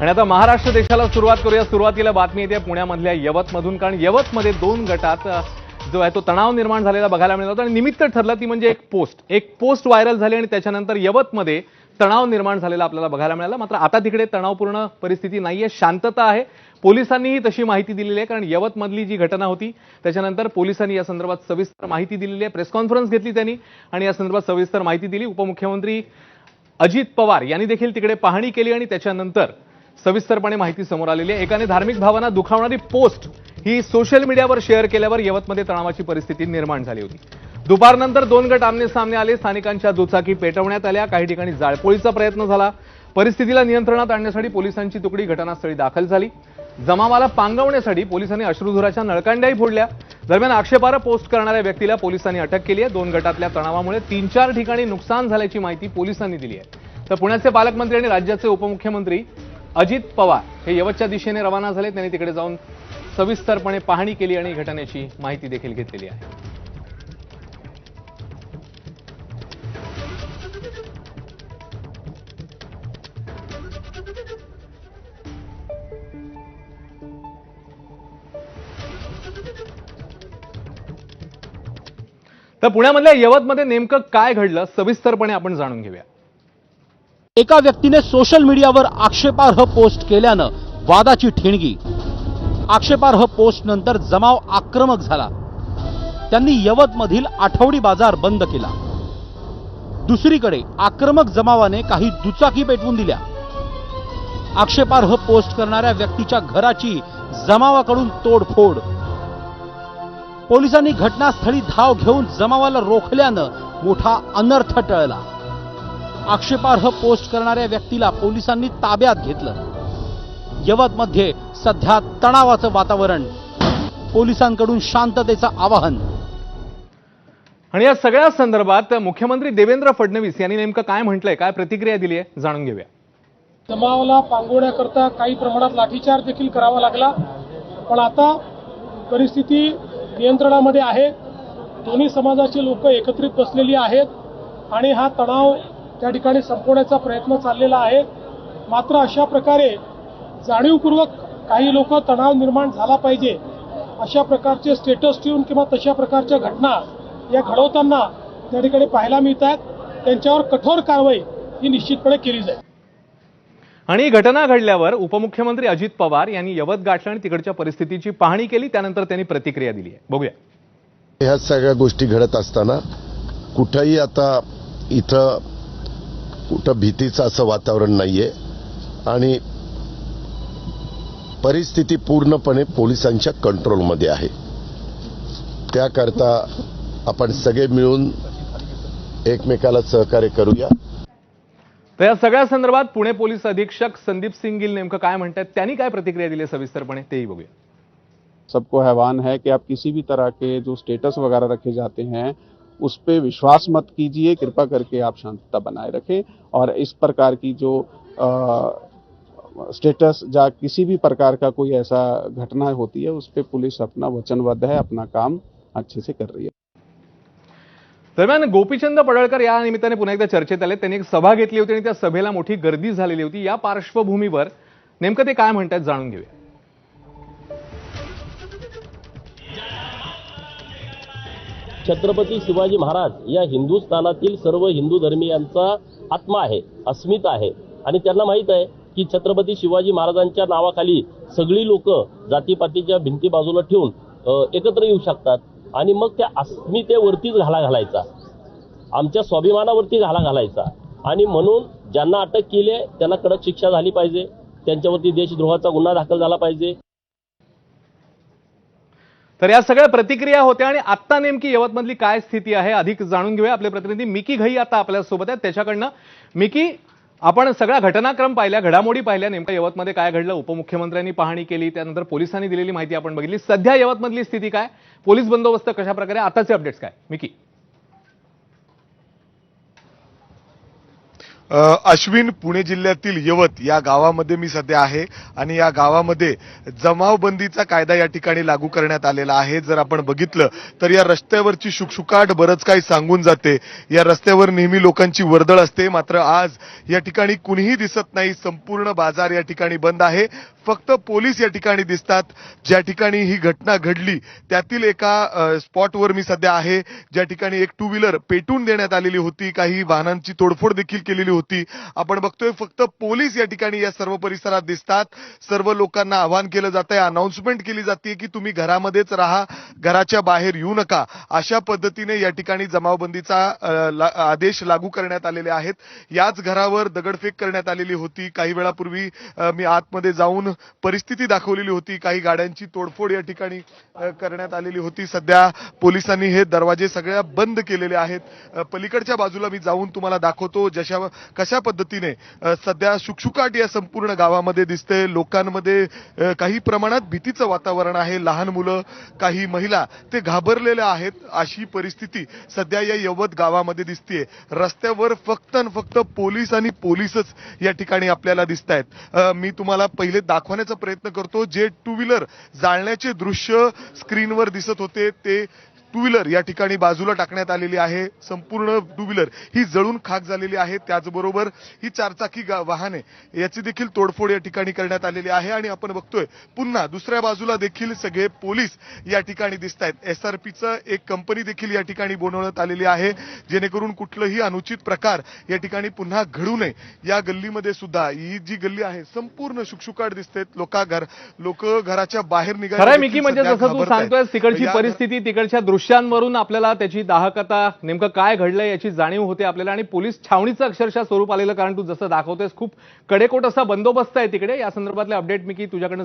आणि आता महाराष्ट्र देशाला सुरुवात करूया. सुरुवातीला बातमी येते पुण्यामधल्या यवतमधून कारण यवतमध्ये दोन गटात जो आहे तो तणाव निर्माण झालेला बघायला मिळत होता. आणि निमित्त ठरलं ती म्हणजे एक पोस्ट. एक पोस्ट व्हायरल झाली आणि त्याच्यानंतर यवतमध्ये तणाव निर्माण झालेला आपल्याला बघायला मिळाला. मात्र आता तिकडे तणावपूर्ण परिस्थिती नाहीये शांतता आहे. पोलिसांनीही तशी माहिती दिलेली आहे कारण यवतमधली जी घटना होती त्याच्यानंतर पोलिसांनी या संदर्भात सविस्तर माहिती दिलेली आहे. प्रेस कॉन्फरन्स घेतली त्यांनी आणि या संदर्भात सविस्तर माहिती दिली. उपमुख्यमंत्री अजित पवार यांनी देखील तिकडे पाहणी केली आणि त्याच्यानंतर सविस्तरपणे माहिती समोर आलेली आहे. एकाने धार्मिक भावना दुखावणारी पोस्ट ही सोशल मीडियावर शेअर केल्यावर यवतमध्ये तणावाची परिस्थिती निर्माण झाली होती. दुपारनंतर दोन गट आमने सामने आले. स्थानिकांच्या दुचाकी पेटवण्यात आल्या. काही ठिकाणी जाळपोळीचा प्रयत्न झाला. परिस्थितीला नियंत्रणात आणण्यासाठी पोलिसांची तुकडी घटनास्थळी दाखल झाली. जमावाला पांगवण्यासाठी पोलिसांनी अश्रुधुराच्या नळकांड्याही फोडल्या. दरम्यान आक्षेपार्ह पोस्ट करणाऱ्या व्यक्तीला पोलिसांनी अटक केली आहे. दोन गटातल्या तणावामुळे तीन चार ठिकाणी नुकसान झाल्याची माहिती पोलिसांनी दिली आहे. तर पुण्याचे पालकमंत्री आणि राज्याचे उपमुख्यमंत्री अजित पवार हे यवतच्या दिशेने रवाना झाले त्यांनी तिकडे जाऊन सविस्तरपणे पाहणी केली आणि घटनेची माहिती देखील घेतलेली आहे. तर पुण्यामधल्या यवतमध्ये नेमकं काय घडलं सविस्तरपणे आपण जाणून घेऊया. एका व्यक्तीने सोशल मीडियावर आक्षेपार्ह पोस्ट केल्यानं वादाची ठिणगी. आक्षेपार्ह पोस्ट नंतर जमाव आक्रमक झाला. त्यांनी यवतमधील आठवडी बाजार बंद केला. दुसरीकडे आक्रमक जमावाने काही दुचाकी पेटवून दिल्या. आक्षेपार्ह पोस्ट करणाऱ्या व्यक्तीच्या घराची जमावाकडून तोडफोड. पोलिसांनी घटनास्थळी धाव घेऊन जमावाला रोखल्यानं मोठा अनर्थ टळला. आक्षेपार्ह पोस्ट करणाऱ्या व्यक्तीला पोलिसांनी ताब्यात घेतलं. यवतमध्ये सध्या तणावाचं वातावरण. पोलिसांकडून शांततेचं आवाहन. आणि या सगळ्या संदर्भात मुख्यमंत्री देवेंद्र फडणवीस यांनी नेमकं काय म्हटलंय काय प्रतिक्रिया दिली आहे जाणून घेऊया. जमावाला पांगवण्याकरता काही प्रमाणात लाठीचार्ज देखील करावा लागला. पण आता परिस्थिती नियंत्रणामध्ये आहे. दोन्ही समाजाची लोक एकत्रित बसलेली आहेत आणि हा तणाव त्या ठिकाणी संपवण्याचा प्रयत्न चाललेला आहे. मात्र अशा प्रकारे जाणीवपूर्वक काही लोक तणाव निर्माण झाला पाहिजे. अशा प्रकारचे स्टेटस ठेवून किंवा तशा प्रकारच्या घटना या घडवताना त्या ठिकाणी पाहायला मिळत आहेत त्यांच्यावर कठोर कारवाई ही निश्चितपणे केली जाईल. आणि ही घटना घडल्यावर उपमुख्यमंत्री अजित पवार यांनी यवत गाठलं आणि तिकडच्या परिस्थितीची पाहणी केली. त्यानंतर त्यांनी प्रतिक्रिया दिली आहे. बघूया. ह्या सगळ्या गोष्टी घडत असताना कुठंही आता इथं कुठं भीतीचं असं वातावरण नाहीये. आणि परिस्थिती पूर्णपणे पोलिसांच्या कंट्रोलमध्ये आहे. त्याकरता आपण सगळे मिळून एकमेकाला सहकार्य करूया. तर या सगळ्या संदर्भात पुणे पोलीस अधीक्षक संदीप सिंग गिल नेमकं काय म्हणतात त्यांनी काय प्रतिक्रिया दिली सविस्तरपणे तेही बघूया. सबको आह्वान है कि आप किसी भी तरह के जो स्टेटस वगैरह रखे जाते हैं उस पे विश्वास मत कीजिए, कृपा करके आप शांतता बनाए रखें और इस प्रकार की जो स्टेटस या किसी भी प्रकार का कोई ऐसा घटना होती है, उस पे पुलिस अपना वचनबद्ध है, अपना काम अच्छे से कर रही है। दरम्यान गोपीचंद पडळकर या निमित्ताने पुन्हा एकदा चर्चेत आले. त्यांनी एक सभा घेतली होती आणि त्या सभेला मोठी गर्दी झालेली होती. या पार्श्वभूमीवर नेमकं ते काय म्हणतात जाणून घेऊया. छत्रपती शिवाजी महाराज या हिंदुस्थानातील सर्व हिंदू धर्मीयांचा आत्मा आहे अस्मिता आहे. आणि त्यांना माहीत आहे की छत्रपती शिवाजी महाराजांच्या नावाखाली सगळी लोक जातीपातीच्या भिंती बाजूला ठेवून एकत्र येऊ शकतात. आणि मग त्या अस्मितेवरतीच घाला घालायचा. आमच्या स्वाभिमानावरती घाला घालायचा. आणि म्हणून ज्यांना अटक केली आहे त्यांना कडक शिक्षा झाली पाहिजे. त्यांच्यावरती देशद्रोहाचा गुन्हा दाखल झाला पाहिजे. तर या सगळ्या प्रतिक्रिया होत्या आणि आत्ता नेमकी यवतमधली काय स्थिती आहे अधिक जाणून घेऊया. आपले प्रतिनिधी मिकी घई आता आपल्यासोबत आहेत. त्याच्याकडनं मिकी आपण सगळ्या घटनाक्रम पाहिल्या घडामोडी पाहिल्या. नेमका यवतमध्ये काय घडलं? उपमुख्यमंत्र्यांनी पाहणी केली त्यानंतर पोलिसांनी दिलेली माहिती आपण बघितली. सध्या यवतमधली स्थिती काय? पोलीस बंदोबस्त कशा प्रकारे आताचे अपडेट्स काय? मिकी. अश्विन पुणे जिल्ह्यातील यवत या गावामध्ये मी सध्या आहे. आणि या गावामध्ये जमावबंदीचा कायदा या ठिकाणी लागू करण्यात आलेला आहे. जर आपण बघितलं तर या रस्त्यावरची शुकशुकाट बरंच काही सांगून जाते. या रस्त्यावर नेहमी लोकांची वर्दळ असते. मात्र आज या ठिकाणी कुणीही दिसत नाही. संपूर्ण बाजार या ठिकाणी बंद आहे. फक्त पोलीस या ठिकाणी दिसतात. ज्या ठिकाणी ही घटना घडली त्यातील एका स्पॉटवर मी सध्या आहे. ज्या ठिकाणी एक टू व्हीलर पेटून देण्यात आलेली होती. काही वाहनांची तोडफोड देखील केलेली होती. आपण बघतोय फक्त पोलीस या ठिकाणी या सर्व परिसरात दिसतात. सर्व लोकांना आवाहन केलं जात आहे अनाऊन्समेंट केली जाते की तुम्ही घरामध्येच राहा घराच्या बाहेर येऊ नका. अशा पद्धतीने या ठिकाणी जमावबंदीचा ला- आदेश लागू करण्यात आलेले आहेत. याच घरावर दगडफेक करण्यात आलेली होती. काही वेळापूर्वी मी आतमध्ये जाऊन परिस्थिती दाखवलेली होती. काही गाड्यांची तोडफोड या ठिकाणी करण्यात आलेली होती. सध्या पोलिसांनी हे दरवाजे सगळ्या बंद केलेले आहेत. पलीकडच्या बाजूला मी जाऊन तुम्हाला दाखवतो जशा कशा पद्धतीने सध्या शुकशुकाट या संपूर्ण गावामध्ये दिसते लोकांमध्ये काही प्रमाणात भीतीचं वातावरण आहे. लहान मुलं काही महिला ते घाबरलेल्या आहेत. अशी परिस्थिती सध्या या यवत गावामध्ये दिसतीये. रस्त्यावर फक्त आणि फक्त पोलीस आणि पोलीसच या ठिकाणी आपल्याला दिसत आहेत मी तुम्हाला पहिले दाखवण्याचा प्रयत्न करतो. जे टू व्हीलर जाळण्याचे दृश्य स्क्रीनवर दिसत होते ते टू व्हीलर या ठिकाणी बाजूला टाकण्यात आलेली आहे. संपूर्ण टू व्हीलर ही जळून खाक झालेली आहे. त्याचबरोबर ही चारचाकी वाहने याची देखील तोडफोड या ठिकाणी करण्यात आलेली आहे. आणि आपण बघतोय पुन्हा दुसऱ्या बाजूला देखील सगळे पोलीस या ठिकाणी दिसत आहेत. एसआरपीचं एक कंपनी देखील या ठिकाणी बनवण्यात आलेली आहे. जेणेकरून कुठलंही अनुचित प्रकार या ठिकाणी पुन्हा घडू नये. या गल्लीमध्ये सुद्धा ही जी गल्ली आहे संपूर्ण शुकशुकाट दिसते. लोक घर लोक घराच्या बाहेर मिकी म्हणजे जसं तू. सांगतोय तिकडची परिस्थिती तिकडच्या दृश्यांवरून आपल्याला त्याची दाहकता नेमकं काय घडलंय याची जाणीव होते आपल्याला आणि पोलीस छावणीचं अक्षरशः स्वरूप आलेलं कारण तू जसं दाखवतेस खूप कडेकोट असा बंदोबस्त आहे तिकडे. या संदर्भातले अपडेट मी की तुझ्याकडनं